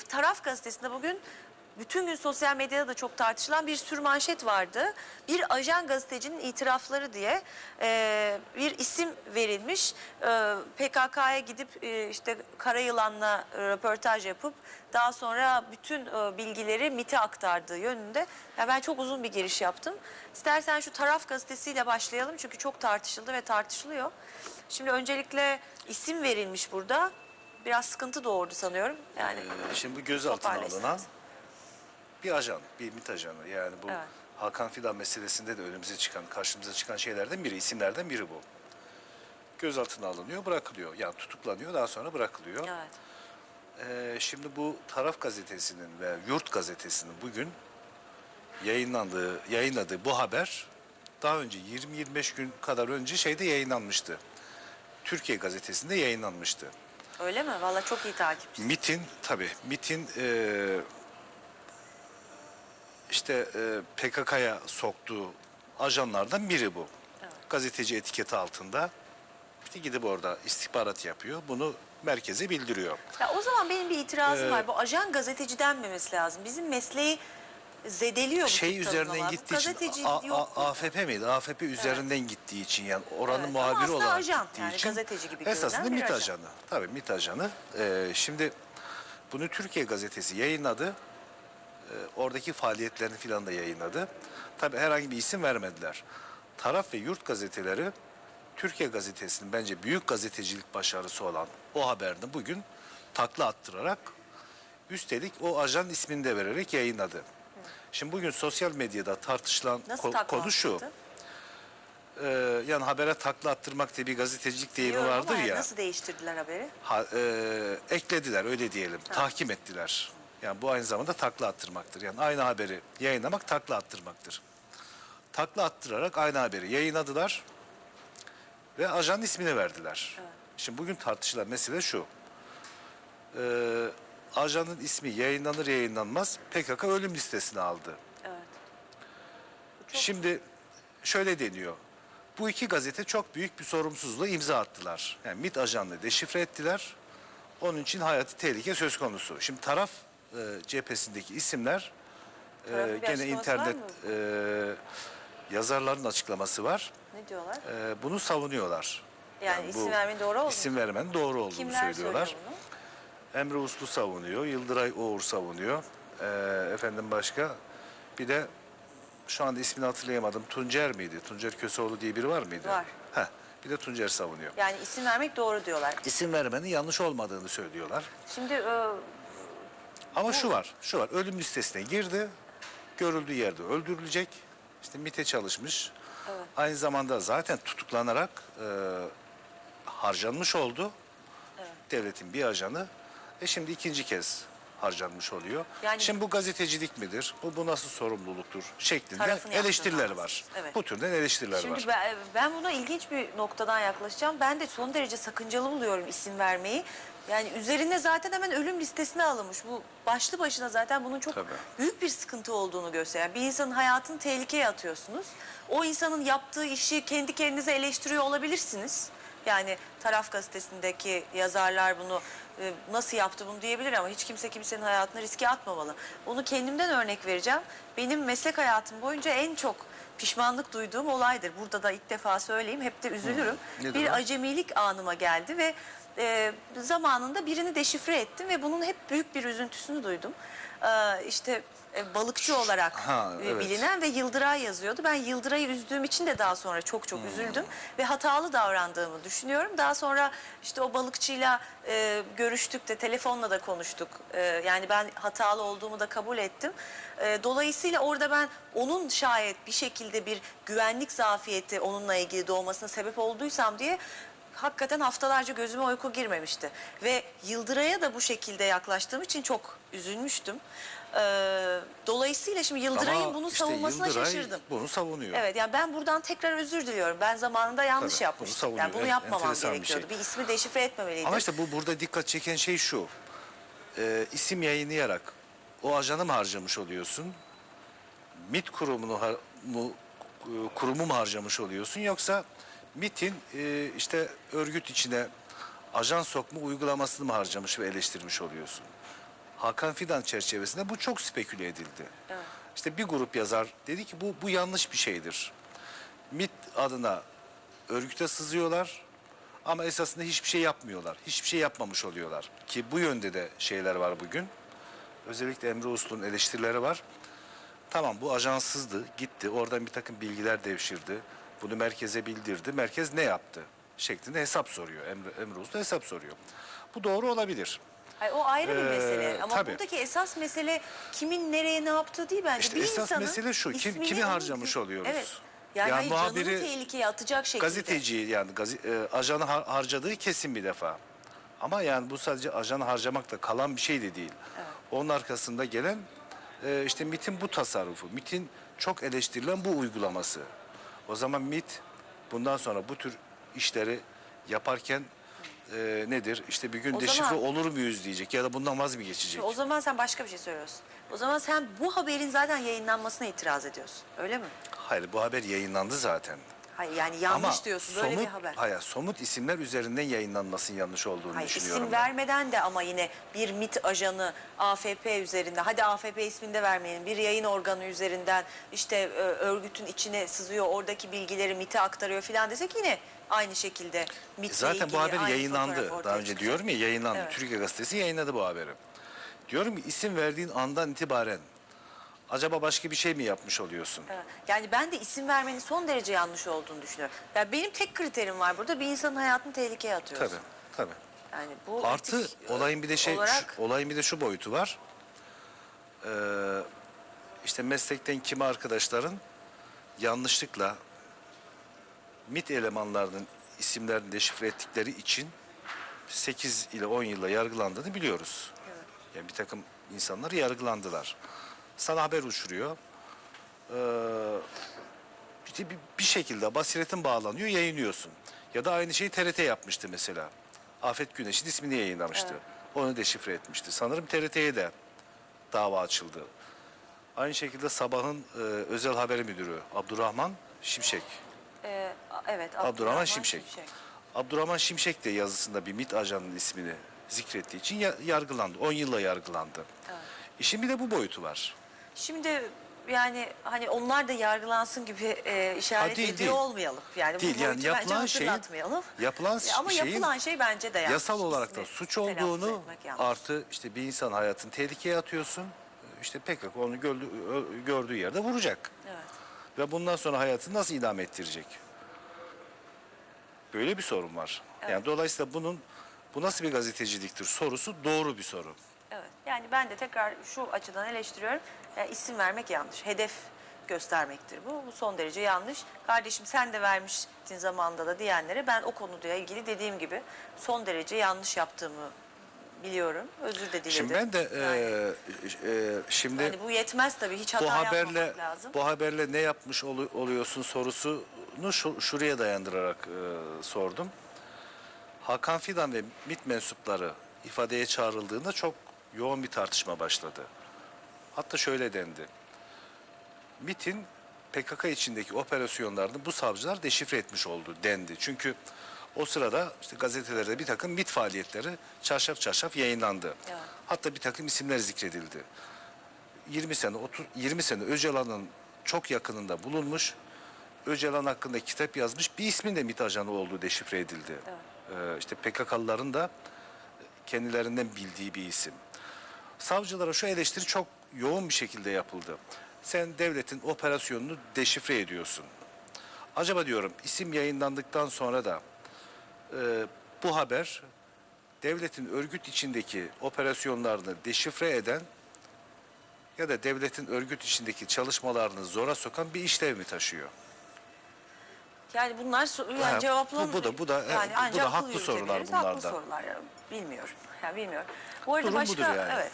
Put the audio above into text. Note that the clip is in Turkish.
de Taraf Gazetesi'nde bugün bütün gün sosyal medyada da çok tartışılan bir sürü manşet vardı. Bir ajan gazetecinin itirafları diye e, bir isim verilmiş. E, PKK'ya gidip e, işte Karayılan'la e, röportaj yapıp daha sonra bütün e, bilgileri MIT'e aktardığı yönünde. Ya ben çok uzun bir giriş yaptım. İstersen şu Taraf Gazetesi'yle başlayalım çünkü çok tartışıldı ve tartışılıyor. Şimdi öncelikle isim verilmiş burada. Biraz sıkıntı doğurdu sanıyorum. Yani Ee, Şimdi bu gözaltına Toparla alınan bir ajan, bir MİT ajanı. Yani bu Evet. Hakan Fidan meselesinde de önümüze çıkan, karşımıza çıkan şeylerden biri, isimlerden biri bu. Gözaltına alınıyor, bırakılıyor. Yani tutuklanıyor, daha sonra bırakılıyor. evet. Ee, şimdi bu Taraf Gazetesi'nin ve Yurt Gazetesi'nin bugün yayınlandığı, yayınladığı bu haber daha önce 20-25 gün kadar önce şeyde yayınlanmıştı. Türkiye Gazetesi'nde yayınlanmıştı. Öyle mi? Vallahi çok iyi takipçi. MIT'in tabii MIT'in e, işte e, PKK'ya soktuğu ajanlardan biri bu. Gazeteci etiketi altında. İşte gidip orada istihbarat yapıyor. Bunu merkeze bildiriyor. Ya o zaman benim bir itirazım Ee, var. Bu ajan gazeteci denmemesi lazım. Bizim mesleği zedeliyor Şey üzerinden gittiği için A-. A- AFP miydi? AFP üzerinden gittiği için yani oranın Evet, muhabiri olarak ajan, gittiği yani için gazeteci gibi esasında MİT ajan. ajanı. Tabii MİT ajanı. Ee, şimdi bunu Türkiye gazetesi yayınladı. Ee, oradaki faaliyetlerini filan da yayınladı. Tabii herhangi bir isim vermediler. Taraf ve yurt gazeteleri Türkiye gazetesinin bence büyük gazetecilik başarısı olan o haberini bugün takla attırarak üstelik o ajan ismini de vererek yayınladı. Şimdi bugün sosyal medyada tartışılan Nasıl ko- takla konu şu. attırdı? Ee, yani habere takla attırmak diye bir gazetecilik deyimi Biliyorum vardır ama ya. Nasıl değiştirdiler haberi? Ha, e, eklediler öyle diyelim. Tahkim ettiler. Yani bu aynı zamanda takla attırmaktır. Yani aynı haberi yayınlamak takla attırmaktır. Takla attırarak aynı haberi yayınladılar ve ajan ismini verdiler. Şimdi bugün tartışılan mesele şu. Ee, ajanın ismi yayınlanır yayınlanmaz PKK ölüm listesine aldı. Evet. Şimdi şöyle deniyor. Bu iki gazete çok büyük bir sorumsuzluğa imza attılar. Yani MİT ajanlığı deşifre ettiler. Onun için hayati tehlike söz konusu. Şimdi taraf e, cephesindeki isimler e, gene internet e, yazarların açıklaması var. Ne diyorlar? E, bunu savunuyorlar. Yani isim vermenin doğru olduğunu İsim vermenin doğru olduğunu Kimler söylüyorlar. söylüyor bunu? Emre Uslu savunuyor, Yıldıray Oğur savunuyor. Ee, efendim başka bir de şu anda ismini hatırlayamadım. Tuncer miydi? Tuncer Köseoğlu diye biri var mıydı? Var. Heh, bir de Tuncer savunuyor. Yani isim vermek doğru diyorlar. İsim vermenin yanlış olmadığını söylüyorlar. Şimdi e, Ama şu var, şu var. Ölüm listesine girdi. Görüldüğü yerde öldürülecek. İşte MIT'e çalışmış. Aynı zamanda zaten tutuklanarak e, harcanmış oldu. Devletin bir ajanı. E şimdi ikinci kez harcanmış oluyor. Yani- şimdi bu gazetecilik midir? Bu, bu nasıl sorumluluktur? Şeklinde Tarafını eleştiriler var. Evet. Bu türden eleştiriler Şimdi var. ben, ben buna ilginç bir noktadan yaklaşacağım. Ben de son derece sakıncalı buluyorum isim vermeyi. Yani üzerine zaten hemen ölüm listesine alınmış. Bu başlı başına zaten bunun çok Tabii. büyük bir sıkıntı olduğunu gösteren. Bir insanın hayatını tehlikeye atıyorsunuz. O insanın yaptığı işi kendi kendinize eleştiriyor olabilirsiniz. Yani Taraf Gazetesi'ndeki yazarlar bunu e, nasıl yaptı bunu diyebilir ama hiç kimse kimsenin hayatını riske atmamalı. Bunu kendimden örnek vereceğim. Benim meslek hayatım boyunca en çok pişmanlık duyduğum olaydır. Burada da ilk defa söyleyeyim. Hep de üzülürüm. Nedir bir o? acemilik anıma geldi ve e, zamanında birini deşifre ettim ve bunun hep büyük bir üzüntüsünü duydum. E, işte e, balıkçı olarak Ha, e, evet. bilinen ve Yıldıray yazıyordu. Ben Yıldıray'ı üzdüğüm için de daha sonra çok Hmm. çok üzüldüm ve hatalı davrandığımı düşünüyorum. Daha sonra işte o balıkçıyla e, görüştük de telefonla da konuştuk. E, yani ben hatalı olduğumu da kabul ettim. E, dolayısıyla orada ben onun şayet bir şekilde bir güvenlik zafiyeti onunla ilgili doğmasına sebep olduysam diye hakikaten haftalarca gözüme uyku girmemişti. Ve Yıldıray'a da bu şekilde yaklaştığım için çok üzülmüştüm. Ee, dolayısıyla şimdi Yıldıray'ın Ama bunu işte savunmasına Yıldıray şaşırdım. bunu savunuyor. Evet yani ben buradan tekrar özür diliyorum. Ben zamanında yanlış Tabii, bunu yapmıştım. savunuyor. Yani bunu Evet, yapmamam enteresan bir gerekiyordu. şey. Bir, ismi deşifre etmemeliydim. Ama işte bu burada dikkat çeken şey şu. Ee, isim yayınlayarak o ajanı mı harcamış oluyorsun? MIT kurumunu har- mu, e, kurumu mu harcamış oluyorsun yoksa MIT'in e, işte örgüt içine ajan sokma uygulamasını mı harcamış ve eleştirmiş oluyorsun? Hakan Fidan çerçevesinde bu çok speküle edildi. Evet. İşte bir grup yazar dedi ki bu bu yanlış bir şeydir. MIT adına örgüte sızıyorlar ama esasında hiçbir şey yapmıyorlar. Hiçbir şey yapmamış oluyorlar. Ki bu yönde de şeyler var bugün. Özellikle Emre Uslu'nun eleştirileri var. Tamam bu ajanssızdı, gitti. Oradan bir takım bilgiler devşirdi. Bunu merkeze bildirdi. Merkez ne yaptı? Şeklinde hesap soruyor. Emre, Emre Uslu hesap soruyor. Bu doğru olabilir. Hayır, o ayrı bir Ee, mesele ama tabii. buradaki esas mesele kimin nereye ne yaptığı değil bence. İşte bir esas insanın mesele şu, kim- kimi harcamış oluyoruz? Evet. Yani, Yani muhabiri- tehlikeye atacak şekilde. Gazeteci yani gazi, e, ajanı har- harcadığı kesin bir defa. Ama yani bu sadece ajanı harcamakla kalan bir şey de değil. Onun arkasında gelen e, işte MIT'in bu tasarrufu, MIT'in çok eleştirilen bu uygulaması. O zaman MIT bundan sonra bu tür işleri yaparken e, nedir? İşte bir gün O deşifre zaman- olur muyuz diyecek ya da bundan vaz mı geçecek? O zaman sen başka bir şey söylüyorsun. O zaman sen bu haberin zaten yayınlanmasına itiraz ediyorsun. Öyle mi? Hayır bu haber yayınlandı zaten. Hayır yani yanlış Ama diyorsun böyle somut, bir haber. Hayır, somut isimler üzerinden yayınlanmasının yanlış olduğunu Hayır, düşünüyorum. isim ben. vermeden de ama yine bir MIT ajanı AFP üzerinde hadi AFP ismini de vermeyelim bir yayın organı üzerinden işte e, örgütün içine sızıyor oradaki bilgileri MIT'e aktarıyor filan desek yine aynı şekilde MIT'le Zaten ilgili bu haber yayınlandı. Daha önce çıkacak. diyorum ya yayınlandı. Evet. Türkiye Gazetesi yayınladı bu haberi. Diyorum ki isim verdiğin andan itibaren acaba başka bir şey mi yapmış oluyorsun? Evet. Yani ben de isim vermenin son derece yanlış olduğunu düşünüyorum. Yani benim tek kriterim var burada bir insanın hayatını tehlikeye atıyorsun. Tabii, tabii. Yani bu Artı etik, e, olayın bir de şey, olarak şu- olayın bir de şu boyutu var. Ee, işte meslekten kimi arkadaşların yanlışlıkla MIT elemanlarının isimlerini deşifre ettikleri için 8 ile 10 yılla yargılandığını biliyoruz. Yani bir takım insanlar yargılandılar. Sana haber uçuruyor. Ee, işte bir, bir şekilde basiretin bağlanıyor, yayınlıyorsun. Ya da aynı şeyi TRT yapmıştı mesela. Afet Güneş'in ismini yayınlamıştı. Onu deşifre etmişti. Sanırım TRT'ye de dava açıldı. Aynı şekilde sabahın e, özel haberi müdürü Abdurrahman Şimşek. e, a- evet Abdurrahman Şimşek. Abdurrahman Şimşek de yazısında bir MİT ajanının ismini zikrettiği için ya- yargılandı. 10 yılla yargılandı. İşin bir de bu boyutu var. Şimdi yani hani onlar da yargılansın gibi e, işaret Ha, değil, ediyor değil. olmayalım. Yani Değil, bu yani yapılan hatırlatmayalım. yapılan E, Ama şeyin yapılan şey bence de yanlış. Yasal olarak da suç olduğunu artı işte bir insan hayatını tehlikeye atıyorsun. İşte PKK onu gördüğü, gördüğü yerde vuracak. Evet. Ve bundan sonra hayatını nasıl idame ettirecek? Böyle bir sorun var. Yani dolayısıyla bunun bu nasıl bir gazeteciliktir sorusu doğru bir soru. Yani ben de tekrar şu açıdan eleştiriyorum. Yani isim vermek yanlış. Hedef göstermektir bu. Bu son derece yanlış. Kardeşim sen de vermiştin zamanında da diyenlere ben o konuyla ilgili dediğim gibi son derece yanlış yaptığımı biliyorum. Özür de diledim. Şimdi ben de e, Yani- e, şimdi Yani bu yetmez tabii. Hiç hata bu haberle lazım. bu haberle ne yapmış olu- oluyorsun sorusunu şu, şuraya dayandırarak e, sordum. Hakan Fidan ve MİT mensupları ifadeye çağrıldığında çok yoğun bir tartışma başladı. Hatta şöyle dendi. MİT'in PKK içindeki operasyonlarını bu savcılar deşifre etmiş oldu dendi. Çünkü o sırada işte gazetelerde bir takım MİT faaliyetleri çarşaf çarşaf yayınlandı. Evet. Hatta bir takım isimler zikredildi. 20 sene 30 20 sene Öcalan'ın çok yakınında bulunmuş. Öcalan hakkında kitap yazmış. Bir ismin de MİT ajanı olduğu deşifre edildi. Ee, işte PKK'lıların da kendilerinden bildiği bir isim. Savcılara şu eleştiri çok yoğun bir şekilde yapıldı. Sen devletin operasyonunu deşifre ediyorsun. Acaba diyorum isim yayınlandıktan sonra da e, bu haber devletin örgüt içindeki operasyonlarını deşifre eden ya da devletin örgüt içindeki çalışmalarını zora sokan bir işlev mi taşıyor? Yani bunlar yani Ha, cevaplan- bu- bu da- bu da- yani bu da ancak haklı sorular yürütebiliriz. bunlar Haklı sorular ya. Bilmiyorum. Yani bilmiyorum. Bu arada Durum başka yani. evet.